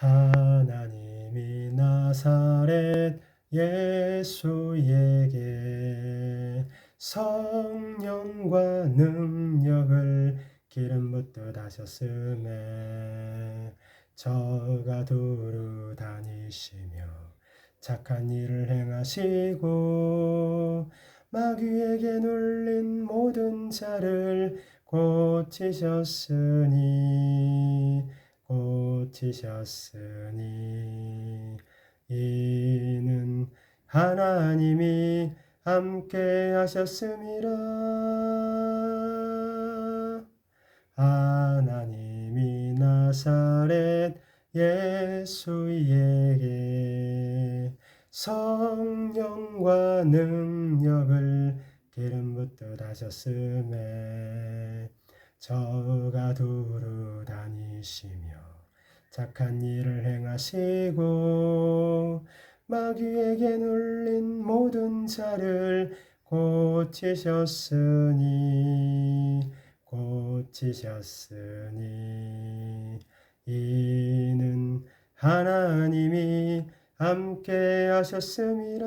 하나님이 나사렛 예수에게 성령과 능력을 기름 붓듯 하셨음에 저가 두루 다니시며 착한 일을 행하시고 마귀에게 눌린 모든 자를 고치셨으니 고치셨으니 이는 하나님이 함께 하셨음이라. 하나님이 나사렛 예수에게 성령과 능력을 기름 붓듯 하셨음에 저가 두루 다니시며 착한 일을 행하시고 마귀에게 눌린 모든 자를 고치셨으니 고치셨으니. 이는 하나님이 함께 하셨음이라